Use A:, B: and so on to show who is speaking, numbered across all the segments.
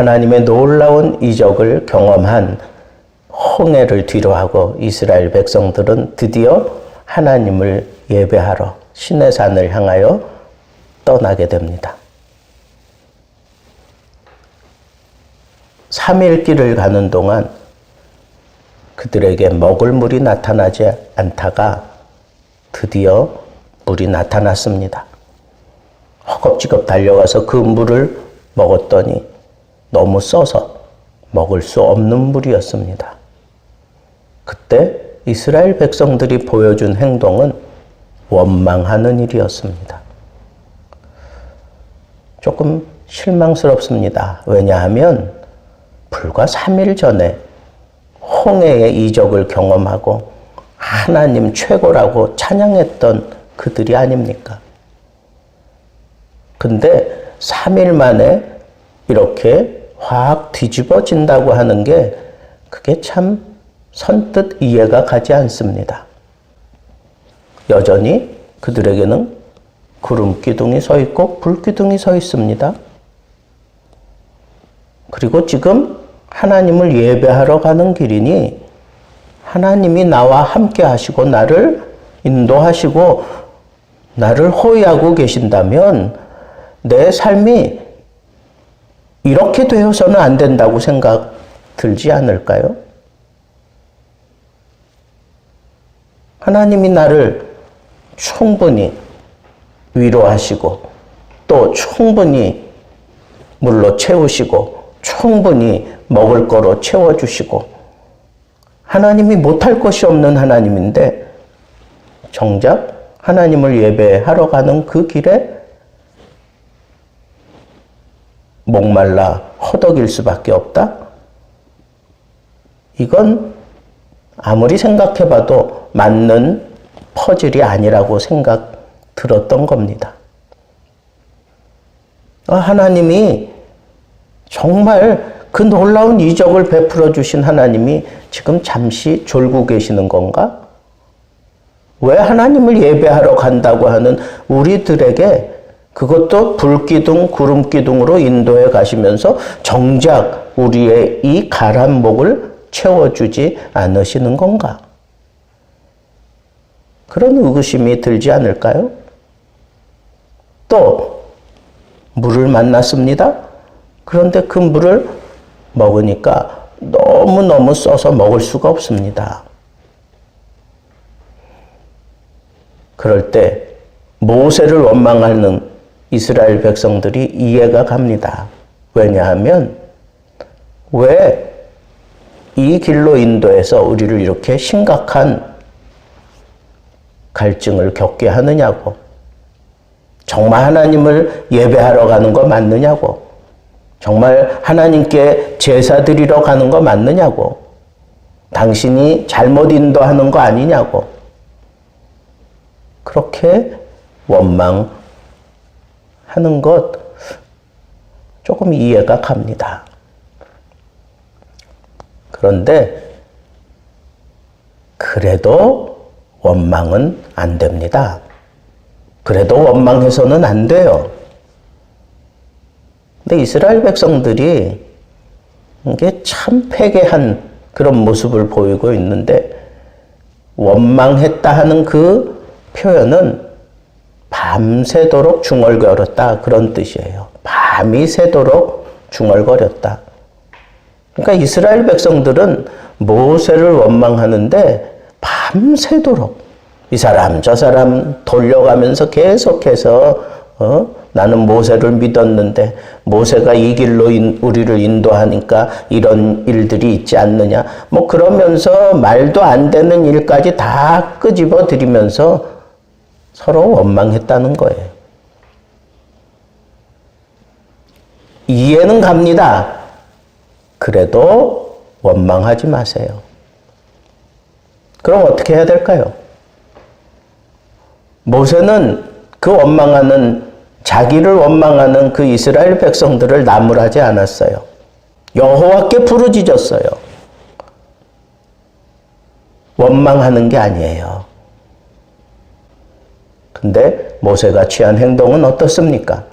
A: 하나님의 놀라운 이적을 경험한 홍해를 뒤로하고 이스라엘 백성들은 드디어 하나님을 예배하러 신의 산을 향하여 떠나게 됩니다. 3일 길을 가는 동안 그들에게 먹을 물이 나타나지 않다가 드디어 물이 나타났습니다. 허겁지겁 달려가서 그 물을 먹었더니 너무 써서 먹을 수 없는 물이었습니다. 그때 이스라엘 백성들이 보여준 행동은 원망하는 일이었습니다. 조금 실망스럽습니다. 왜냐하면 불과 3일 전에 홍해의 이적을 경험하고 하나님 최고라고 찬양했던 그들이 아닙니까? 근데 3일 만에 이렇게 확 뒤집어진다고 하는 게 그게 참 선뜻 이해가 가지 않습니다. 여전히 그들에게는 구름 기둥이 서 있고 불 기둥이 서 있습니다. 그리고 지금 하나님을 예배하러 가는 길이니 하나님이 나와 함께 하시고 나를 인도하시고 나를 호위하고 계신다면 내 삶이 이렇게 되어서는 안 된다고 생각 들지 않을까요? 하나님이 나를 충분히 위로하시고 또 충분히 물로 채우시고 충분히 먹을 거로 채워주시고 하나님이 못할 것이 없는 하나님인데 정작 하나님을 예배하러 가는 그 길에 목말라 허덕일 수밖에 없다? 이건 아무리 생각해봐도 맞는 퍼즐이 아니라고 생각 들었던 겁니다. 아, 하나님이 정말 그 놀라운 이적을 베풀어 주신 하나님이 지금 잠시 졸고 계시는 건가? 왜 하나님을 예배하러 간다고 하는 우리들에게 그것도 불기둥, 구름기둥으로 인도해 가시면서 정작 우리의 이 가란 목을 채워주지 않으시는 건가? 그런 의구심이 들지 않을까요? 또, 물을 만났습니다. 그런데 그 물을 먹으니까 너무너무 써서 먹을 수가 없습니다. 그럴 때 모세를 원망하는 이스라엘 백성들이 이해가 갑니다. 왜냐하면 왜 이 길로 인도해서 우리를 이렇게 심각한 갈증을 겪게 하느냐고. 정말 하나님을 예배하러 가는 거 맞느냐고. 정말 하나님께 제사 드리러 가는 거 맞느냐고. 당신이 잘못 인도하는 거 아니냐고. 그렇게 원망 하는 것 조금 이해가 갑니다. 그런데 그래도 원망은 안 됩니다. 그래도 원망해서는 안 돼요. 근데 이스라엘 백성들이 이게 참 패괴한 그런 모습을 보이고 있는데 원망했다 하는 그 표현은 밤새도록 중얼거렸다 그런 뜻이에요. 밤이 새도록 중얼거렸다. 그러니까 이스라엘 백성들은 모세를 원망하는데 밤새도록 이 사람 저 사람 돌려가면서 계속해서 어? 나는 모세를 믿었는데 모세가 이 길로 인, 우리를 인도하니까 이런 일들이 있지 않느냐 뭐 그러면서 말도 안 되는 일까지 다 끄집어 들이면서 서로 원망했다는 거예요. 이해는 갑니다. 그래도 원망하지 마세요. 그럼 어떻게 해야 될까요? 모세는 그 원망하는 자기를 원망하는 그 이스라엘 백성들을 나무라지 않았어요. 여호와께 부르짖었어요. 원망하는 게 아니에요. 근데 모세가 취한 행동은 어떻습니까?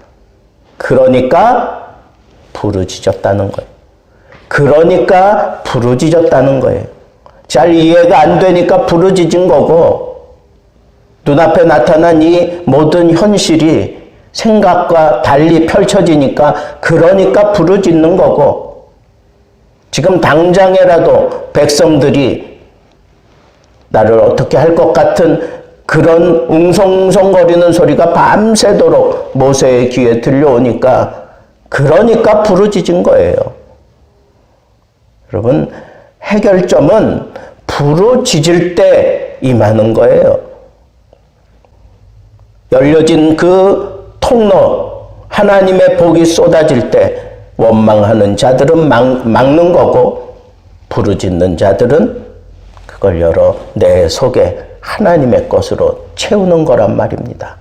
A: 그러니까 부르짖었다는 거예요. 그러니까 부르짖었다는 거예요. 잘 이해가 안 되니까 부르짖은 거고 눈앞에 나타난 이 모든 현실이 생각과 달리 펼쳐지니까 그러니까 부르짖는 거고 지금 당장에라도 백성들이 나를 어떻게 할 것 같은 그런 웅성웅성거리는 소리가 밤새도록 모세의 귀에 들려오니까 그러니까 부르짖은 거예요. 여러분 해결점은 부르짖을 때 임하는 거예요. 열려진 그 통로 하나님의 복이 쏟아질 때 원망하는 자들은 막, 막는 거고 부르짖는 자들은 그걸 열어 내 속에 하나님의 것으로 채우는 거란 말입니다.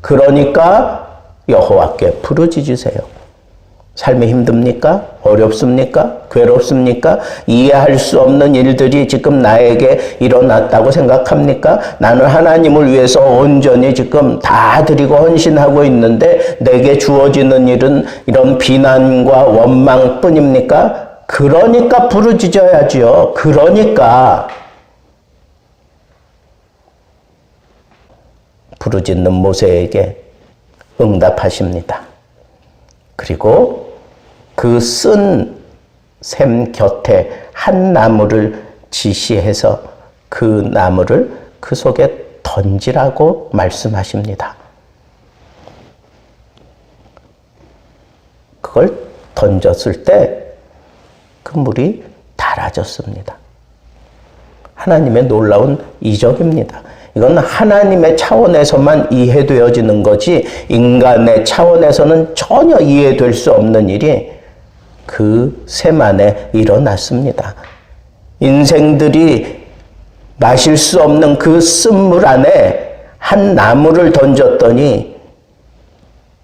A: 그러니까 여호와께 부르짖으세요. 삶이 힘듭니까? 어렵습니까? 괴롭습니까? 이해할 수 없는 일들이 지금 나에게 일어났다고 생각합니까? 나는 하나님을 위해서 온전히 지금 다 드리고 헌신하고 있는데 내게 주어지는 일은 이런 비난과 원망뿐입니까? 그러니까 부르짖어야지요. 그러니까 부르짖는 모세에게 응답하십니다. 그리고 그 쓴 샘 곁에 한 나무를 지시해서 그 나무를 그 속에 던지라고 말씀하십니다. 그걸 던졌을 때 그 물이 달아졌습니다. 하나님의 놀라운 이적입니다. 이건 하나님의 차원에서만 이해되어지는 거지 인간의 차원에서는 전혀 이해될 수 없는 일이 그 샘안에 일어났습니다. 인생들이 마실 수 없는 그 쓴물 안에 한 나무를 던졌더니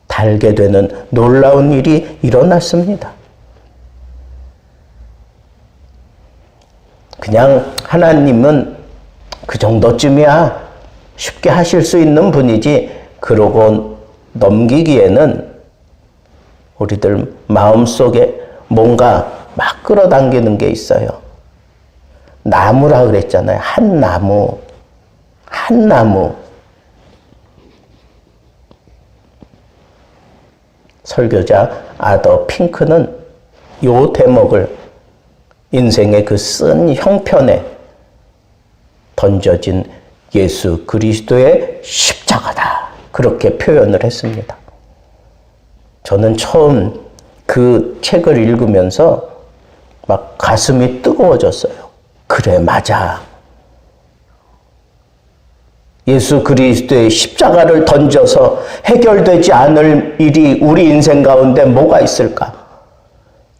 A: 달게 되는 놀라운 일이 일어났습니다. 그냥 하나님은 그 정도쯤이야 쉽게 하실 수 있는 분이지 그러고 넘기기에는 우리들 마음속에 뭔가 막 끌어당기는 게 있어요. 나무라 그랬잖아요. 한 나무. 한 나무. 설교자 아더 핑크는 요 대목을 인생의 그 쓴 형편에 던져진 예수 그리스도의 십자가다. 그렇게 표현을 했습니다. 저는 처음 그 책을 읽으면서 막 가슴이 뜨거워졌어요. 그래, 맞아. 예수 그리스도의 십자가를 던져서 해결되지 않을 일이 우리 인생 가운데 뭐가 있을까?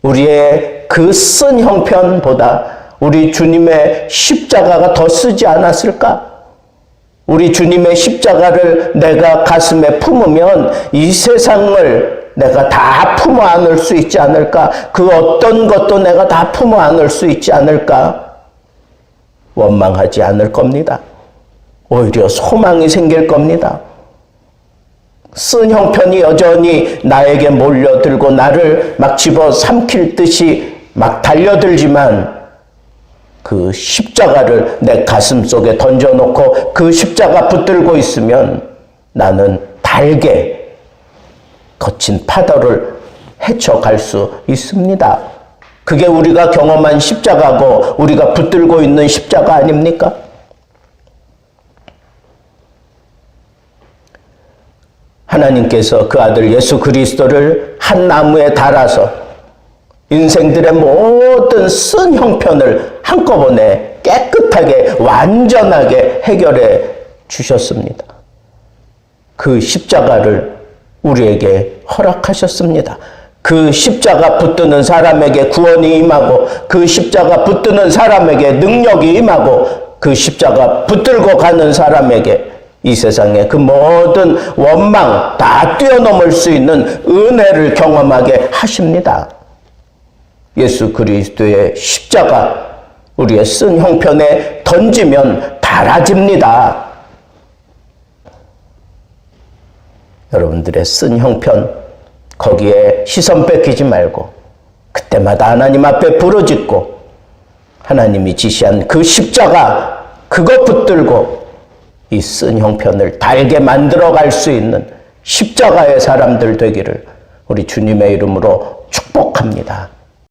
A: 우리의 그 쓴 형편보다 우리 주님의 십자가가 더 쓰지 않았을까? 우리 주님의 십자가를 내가 가슴에 품으면 이 세상을 내가 다 품어 안을 수 있지 않을까? 그 어떤 것도 내가 다 품어 안을 수 있지 않을까? 원망하지 않을 겁니다. 오히려 소망이 생길 겁니다. 쓴 형편이 여전히 나에게 몰려들고 나를 막 집어 삼킬 듯이 막 달려들지만 그 십자가를 내 가슴 속에 던져놓고 그 십자가 붙들고 있으면 나는 달게 거친 파도를 헤쳐갈 수 있습니다. 그게 우리가 경험한 십자가고 우리가 붙들고 있는 십자가 아닙니까? 하나님께서 그 아들 예수 그리스도를 한 나무에 달아서 인생들의 모든 쓴 형편을 한꺼번에 깨끗하게 완전하게 해결해 주셨습니다. 그 십자가를 우리에게 허락하셨습니다. 그 십자가 붙드는 사람에게 구원이 임하고 그 십자가 붙드는 사람에게 능력이 임하고 그 십자가 붙들고 가는 사람에게 이 세상의 그 모든 원망 다 뛰어넘을 수 있는 은혜를 경험하게 하십니다. 예수 그리스도의 십자가 우리의 쓴 형편에 던지면 달아집니다. 여러분들의 쓴 형편 거기에 시선 뺏기지 말고 그때마다 하나님 앞에 부르짖고 하나님이 지시한 그 십자가 그것 붙들고 이 쓴 형편을 달게 만들어 갈 수 있는 십자가의 사람들 되기를 우리 주님의 이름으로 축복합니다.